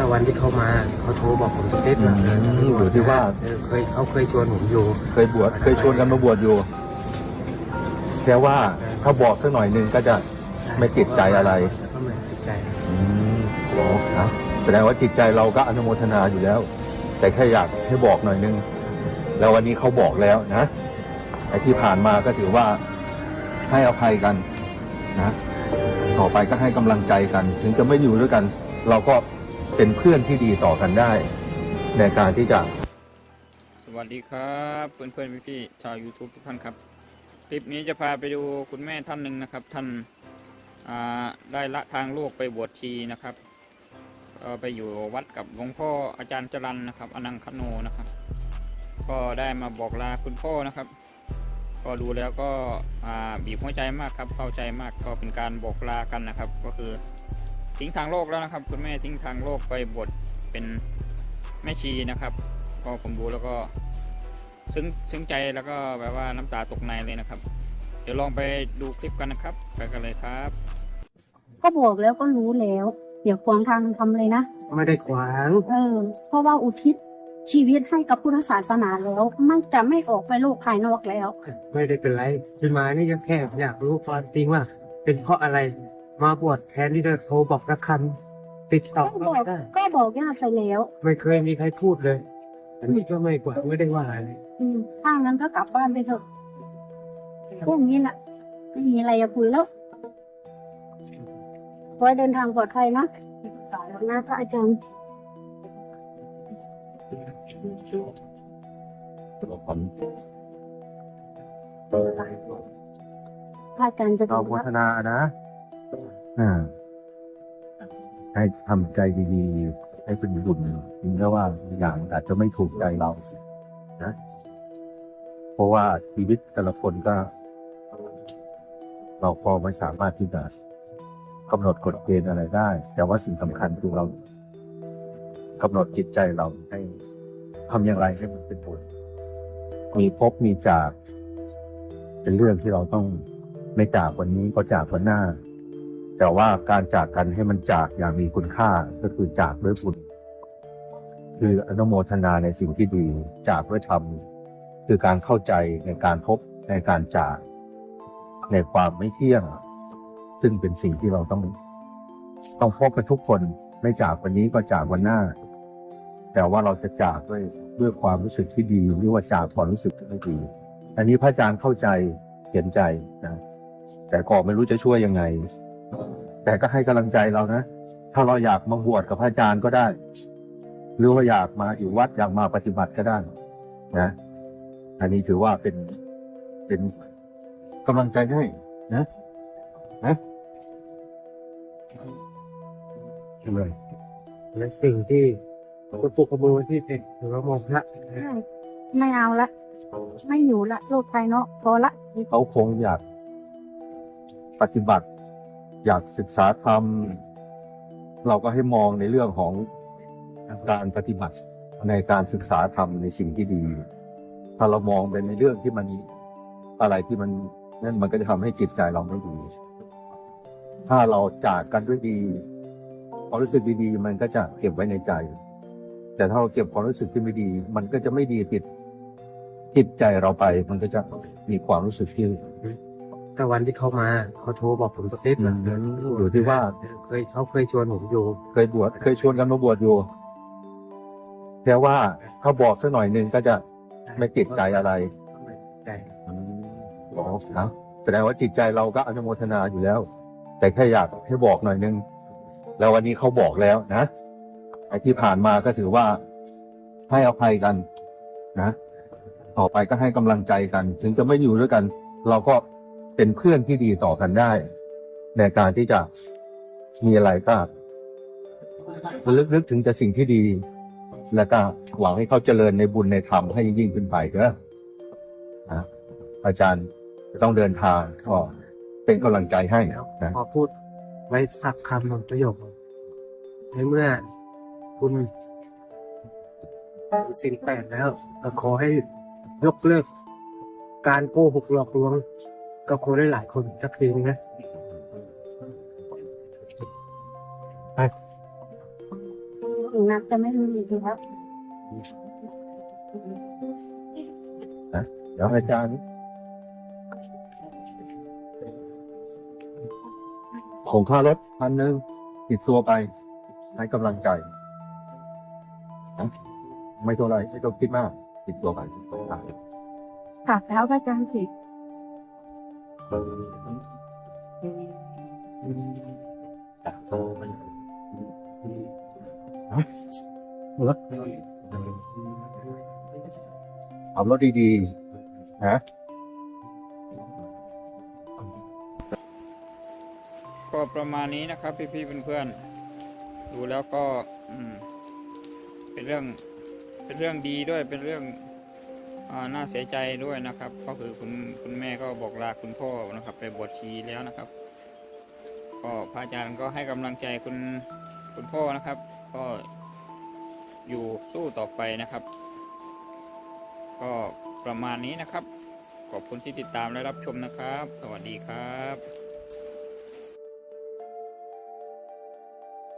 แต่วันที่เขามาเขาโทรบอกผมเซ็ตมาอืมอยู่ที่ว่า เออเคยเขาเคยชวนผมอยู่ เคยบวชเคยชวนกันมาบวชอยู่แค่ว่าถ้าบอกสักหน่อยหนึงก็จะ ไม่ติดใจอะไร ก็ไม่ติดใจอืมโอ้นะแสดงว่าจิตใจเราก็อนุโมทนาอยู่แล้ว แต่แค่อยากให้บอกหน่อยนึง แล้ววันนี้เขาบอกแล้วนะไอ้ที่ผ่านมาก็ถือว่าให้อภัยกันนะ ต่อไปก็ให้กำลังใจกัน ถึงจะไม่อยู่ด้วยกัน เราก็ เป็นเพื่อนที่ดีต่อกันได้ ในการที่จะ สวัสดีครับเพื่อนเพื่อนพี่พี่ๆชาว YouTube ทุกท่านครับ คลิปนี้จะพาไปดูคุณแม่ท่านหนึ่งนะครับ ท่านได้ละทางโลกไปบวชชีนะครับไปอยู่วัดกับหลวงพ่ออาจารย์จรันนะครับ อนังคโนนะครับ ก็ได้มาบอกลาคุณพ่อนะครับ ก็ดูแล้วก็บีบหัวใจมากครับเข้าใจมากก็เป็นการบอกลากันนะครับ ก็คือ ทิ้งทางโลกแล้วนะครับ คุณแม่ทิ้งทางโลกไปบวชเป็นแม่ชีนะครับก็ผมดูแล้วก็ซึ้งซึ้งใจแล้วก็แบบว่าน้ำตาตกในเลยนะครับ เดี๋ยวลองไปดูคลิปกันนะครับ ไปกันเลยครับ ก็บอกแล้วก็รู้แล้วอย่าขวางทางทำเลยนะไม่ได้ขวางเออเพราะว่าอุทิศชีวิตให้กับพุทธศาสนาแล้วไม่จะไม่ออกไปโลกภายนอกแล้ว ไม่ได้เป็นไรที่มานี่ก็แค่อยากรู้ความจริงว่า เป็นเพราะอะไร มาบวชแทนที่จะโทรบอกรักคำติดต่อก็ก็บอกไม่ได้ ก็บอกญาติไปแล้ว ไม่เคยมีใครพูดเลย อันนี้ก็ไม่กว่าไม่ได้ว่าอะไร อืมถ้างั้นก็กลับบ้านไปเถอะพวกนี้น่ะไม่มีอะไรจะคุยแล้วขอให้เดินทางปลอดภัยนะสายนะพระอาจารย์ พระอาจารย์จะเราดูโมว่าทนานะ อ่าให้ทำใจดีๆให้เป็นบุญถึงแม้ว่าบางอย่างอาจจะไม่ถูกใจเรานะเพราะว่าชีวิตแต่ละคนก็ เราพอไม่สามารถที่จะกำหนดกฎเกณฑ์อะไรได้ แต่ว่าสิ่งสำคัญคือเรากำหนดจิตใจเราให้ทำอย่างไรให้มันเป็นบุญมีพบมีจาก เป็นเรื่องที่เราต้องไม่จากวันนี้ก็จากวันหน้า แต่ว่าการจากกันให้มันจากอย่างมีคุณค่าก็คือจากด้วยบุญคืออนุโมทนาในสิ่งที่ดีจากด้วยธรรมคือการเข้าใจในการพบในการจาก ในความไม่เที่ยง ซึ่งเป็นสิ่งที่เราต้อง ต้องพบกันทุกคนไม่จากวันนี้ก็จากวันหน้า แต่ว่าเราจะจากด้วยด้วยความรู้สึกที่ดีหรือว่าจากความรู้สึกที่ไม่ดี อันนี้พระอาจารย์เข้าใจเห็นใจนะแต่ก็ไม่รู้จะช่วยยังไง แต่ก็ให้กำลังใจเรานะ ถ้าเราอยากมาบวชกับพระอาจารย์ก็ได้ หรือว่าอยากมาอยู่วัดอยากมาปฏิบัติก็ได้นะ อันนี้ถือว่าเป็นเป็นกำลังใจให้นะนะทำไรและสิ่งที่คุณปู่ขโมยที่เป็นหรือว่ามองพระไม่ไม่เอาละ ไม่อยู่ละ โลกภายนอกพอละ เขาคงอยากปฏิบัติ อยากศึกษาธรรม เราก็ให้มองในเรื่องของการปฏิบัติในการศึกษาธรรมในสิ่งที่ดี ถ้าเรามองเป็นในเรื่องที่มันอะไรที่มันนั่นมันก็จะทำให้จิตใจเราไม่ดี ถ้าเราจากกันด้วยดีความรู้สึกดีๆ มันก็จะเก็บไว้ในใจ แต่ถ้าเราเก็บความรู้สึกที่ไม่ดี มันก็จะไม่ดีติดจิตใจเราไป มันก็จะมีความรู้สึกที่ แต่วันที่เขามาเขาโทรบอกผมเซ็ตมาอยู่ที่ว่า เคยเขาเคยชวนผมอยู่ เคยบวชเคยชวนกันมาบวชอยู่แค่ว่าถ้าบอกสักหน่อยหนึงก็จะไม่ติดใจอะไรก็ไม่ติดใจอ๋อนะแสดงว่าจิตใจเราก็อนุโมทนาอยู่แล้ว แต่แค่อยากให้บอกหน่อยนึง แล้ววันนี้เขาบอกแล้วนะไอ้ที่ผ่านมาก็ถือว่าให้อภัยกัน นะ ต่อไปก็ให้กำลังใจกัน ถึงจะไม่อยู่ด้วยกัน เราก็ เป็นเพื่อนที่ดีต่อกันได้ ในการที่จะมีอะไรก็ลึกๆถึงแต่สิ่งที่ดี แล้วก็หวังให้เขาเจริญในบุญในธรรมให้ยิ่งขึ้นไปเถอะนะอาจารย์จะต้องเดินทางก็เป็นกำลังใจให้นะพอพูดไว้สักคำหนึ่งประโยคในเมื่อคุณสิ่งแปดแล้วขอให้ยกเลิกการโกหกหลอกลวง กับคนได้หลายคนสักทีนึงนะไปอื่นนักจะไม่มีอีกแล้วเดี๋ยวอาจารย์ผมค่ารถพันหนึ่งติดตัวไปให้กำลังใจนะไม่เท่าไรไม่ต้องคิดมาก ติดตัวไปค่ะแล้วก็อาจารย์สิร ถเอารถดีๆ นะก็ประมาณนี้นะครับ พี่ๆเพื่อนๆดูแล้วก็เป็นเรื่องเป็นเรื่องดีด้วยเป็นเรื่อง น่าเสียใจด้วยนะครับ ก็คือคุณคุณแม่ก็บอกลาคุณพ่อนะครับ ไปบวชชีแล้วนะครับ ก็พระอาจารย์ก็ให้กำลังใจคุณคุณพ่อนะครับ ก็อยู่สู้ต่อไปนะครับ ก็ประมาณนี้นะครับ ขอบคุณที่ติดตามและรับชมนะครับ สวัสดีครับ